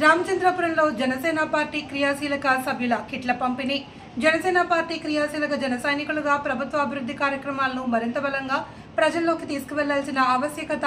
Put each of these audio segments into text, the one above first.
రామచంద్రపురంలో Janasena party క్రియాశీలక సభ్యుల కిట్ల పంపిణీ. జనసేన పార్టీ క్రియాశీలక జన సైనికులుగా ప్రభుత్వ అభివృద్ధి కార్యక్రమాలను మరింత బలంగా ప్రజల్లోకి తీసుకువెళ్ళాల్సిన ఆవశ్యకత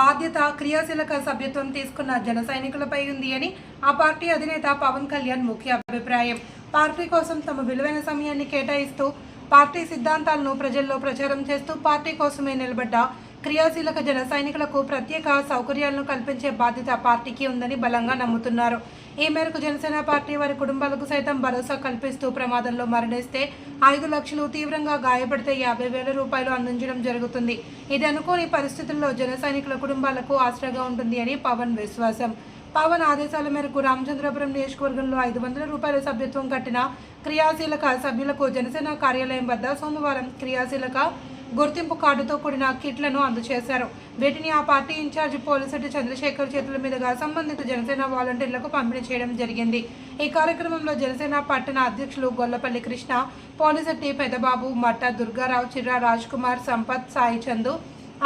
బాధ్యత క్రియాశీలక సభ్యత్వం తీసుకున్న జన సైనికులపై ఉంది అని ఆ పార్టీ అధినేత పవన్ కళ్యాణ్ ముఖ్య అభిప్రాయం. పార్టీ కోసం తమ విలువైన సమయాన్ని కేటాయిస్తూ పార్టీ సిద్ధాంతాలను ప్రజల్లో ప్రచారం చేస్తూ పార్టీ కోసమే నిలబడ్డ క్రియాశీలక జన సైనికులకు ప్రత్యేక సౌకర్యాలను కల్పించే బాధ్యత పార్టీకి ఉందని బలంగా నమ్ముతున్నారు. ఈ మేరకు జనసేన పార్టీ వారి కుటుంబాలకు సైతం భరోసా కల్పిస్తూ ప్రమాదంలో మరణిస్తే ఐదు లక్షలు తీవ్రంగా గాయపడితే యాభై వేల రూపాయలు అందించడం జరుగుతుంది. ఇది అనుకోని పరిస్థితుల్లో జన సైనికుల కుటుంబాలకు ఆసరాగా ఉంటుంది అని పవన్ విశ్వాసం. పవన్ ఆదేశాల మేరకు రామచంద్రపురం నియోజకవర్గంలో ఐదు వందల రూపాయల సభ్యత్వం కట్టిన క్రియాశీలక సభ్యులకు జనసేన కార్యాలయం వద్ద సోమవారం క్రియాశీలక గుర్తింపు కార్డుతో కూడిన కిట్లను అందజేశారు. వీటిని ఆ పార్టీ ఇన్ఛార్జ్ పోలిసెట్టి చంద్రశేఖర్ చేతుల మీదుగా సంబంధిత జనసేన వాలంటీర్లకు పంపిణీ చేయడం జరిగింది. ఈ కార్యక్రమంలో జనసేన పట్టణ అధ్యక్షులు గొల్లపల్లి కృష్ణ పోలీసెట్టి పెదబాబు మట్ట దుర్గారావు చిర్రా రాజ్ కుమార్ సంపత్ సాయి చందు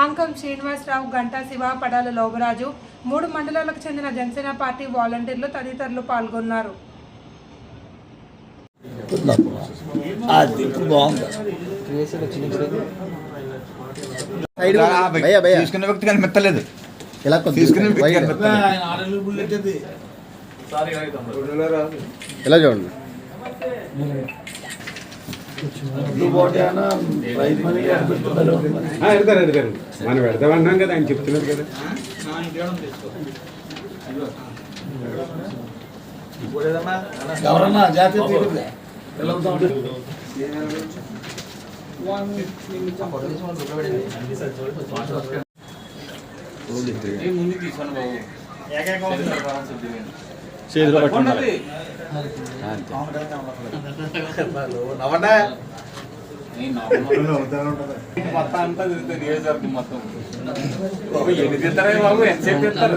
అంకం శ్రీనివాసరావు గంటా శివ పడాల లోబరాజు మూడు మండలాలకు చెందిన జనసేన పార్టీ వాలంటీర్లు తదితరులు పాల్గొన్నారు. అది ఇప్పుడు బాగుంది. భయ్యా, భయ్యా. తీసుకున్న వ్యక్తి కనిపించలేదు ఇలా తీసుకున్న వ్యక్తి ఇలా చూడండి. ఆ, ఎడతారు ఎడతారు. మనం పెడతామన్నాం కదా ఆయన చెప్తున్నారు కదా. ఎవరన్నా జాతీయ చేతిలో పట్టుకున్నారు మొత్తం అంతా. తిరుగుతుంది నియోజకవర్గం మొత్తం ఎన్ని తింటారా బాబు ఎంత సేపు తింటారు